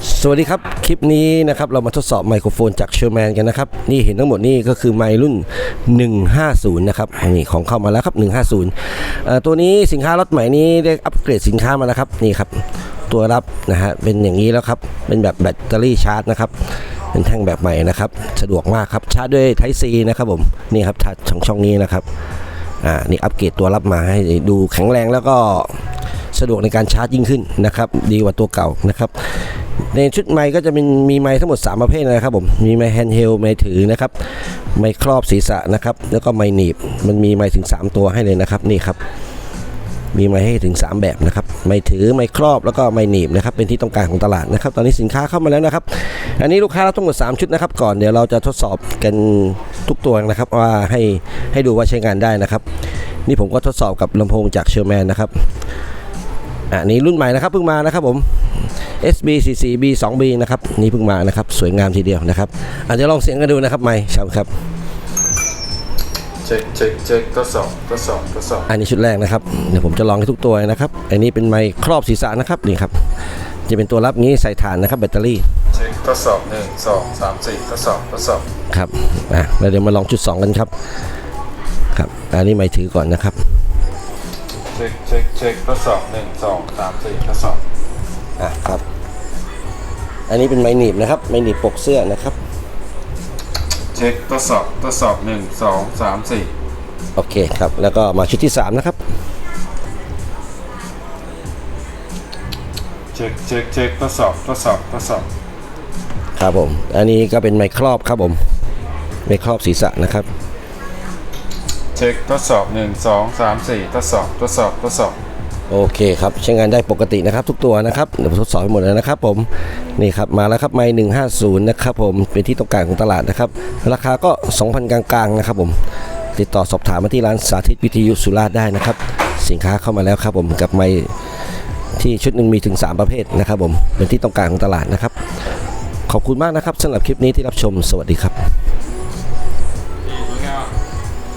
สวัสดีครับ คลิปนี้นะครับเรามาทดสอบไมโครโฟนจากเชอร์แมนกันนะครับ นี่เห็นทั้งหมดนี่ก็คือไมค์รุ่น 150 นะครับนี่ของเข้ามาแล้วครับ 150 ตัวนี้สินค้ารถใหม่นี้ได้อัปเกรดสินค้ามาแล้วครับนี่ครับ ตัวรับนะฮะเป็นอย่างนี้แล้วครับ เป็นแบบแบตเตอรี่ชาร์จนะครับเป็นแท่งแบบใหม่นะครับสะดวกมากครับชาร์จด้วย Type C นะครับผมนี่ครับช่องช่องนี้นะครับอ่านี่อัปเกรดตัวรับมาให้ดูแข็งแรงแล้วก็สะดวกในการชาร์จยิ่งขึ้นนะครับ ดีกว่าตัวเก่านะครับ ในชุดไม้ก็จะมีมีไม้ทั้งหมด 3 ประเภทนะครับผม มีไม้แฮนด์เฮลไม้ถือนะครับ ไม้ครอบศีรษะนะครับ แล้วก็ไม้หนีบ มันมีไม้ถึง 3 ตัวให้เลยนะครับ นี่ครับ มีไม้ให้ถึง 3 แบบนะครับ ไม้ถือ ไม้ครอบ แล้วก็ไม้หนีบนะครับ เป็นที่ต้องการของตลาดนะครับ ตอนนี้สินค้าเข้ามาแล้วนะครับ อันนี้ลูกค้าเราทั้งหมด 3 ชุดนะครับ ก่อน เดี๋ยวเราจะทดสอบกันทุกตัวนะครับ ว่าให้ให้ดูว่าใช้งานได้นะครับ นี่ผมก็ทดสอบกับลำโพงจากเชอร์แมนนะครับ อันนี้รุ่นใหม่นะครับเพิ่งมานะครับผม SB44B 2B นะครับนี่เพิ่งมานะครับสวยงามทีเดียวนะครับอาจจะเดี๋ยวลองเสียงกันดูนะครับไม่ครับครับเช็คเช็คเช็คทดสอบทดสอบทดสอบอันนี้ชุดแรกนะครับเดี๋ยวผมจะลองให้ทุกตัวนะครับ อันนี้เป็นไมค์ครอบศีรษะนะครับนี่ครับจะเป็นตัวรับงี้ใส่ฐานนะครับแบตเตอรี่เช็คทดสอบหนึ่งสองสามสี่ทดสอบทดสอบครับอะแล้วเดี๋ยวมาลองจุด2กันครับครับอันนี้ไมค์ถือก่อนนะครับ เช็คเช็คเช็คทดสอบหนึ่งสองสามสี่ทดสอบอะครับ อันนี้เป็นไมค์หนีบนะครับไมค์หนีบปกเสื้อนะครับ เช็คทดสอบทดสอบหนึ่งสองสามสี่โอเคครับ แล้วก็มาชุดที่ 3 นะครับ เช็คเช็คเช็คทดสอบทดสอบทดสอบครับผม อันนี้ก็เป็นไมค์ครอบครับผม ไมค์ครอบศีรษะนะครับ เช็คทดสอบหนึ่งสองสามสี่ทดสอบ ทดสอบ ทดสอบ โอเคครับใช้งานได้ปกตินะครับ ทุกตัวนะครับเดี๋ยวผมทดสอบให้หมดแล้วนะครับผมนี่ครับมาแล้วครับไมค์150 นะครับผมเป็นที่ต้องการของตลาดนะครับ ราคาก็ 2,000 กลางๆนะครับผมติดต่อสอบถามมาที่ร้านสาธิตวิทยุสุราษฎร์ได้นะครับ สินค้าเข้ามาแล้วครับผมกับไมค์ที่ชุดหนึ่งมีถึง 3 ประเภทนะครับผมเป็นที่ต้องการของตลาดนะครับ ขอบคุณมากนะครับสำหรับคลิปนี้ที่รับชมสวัสดีครับ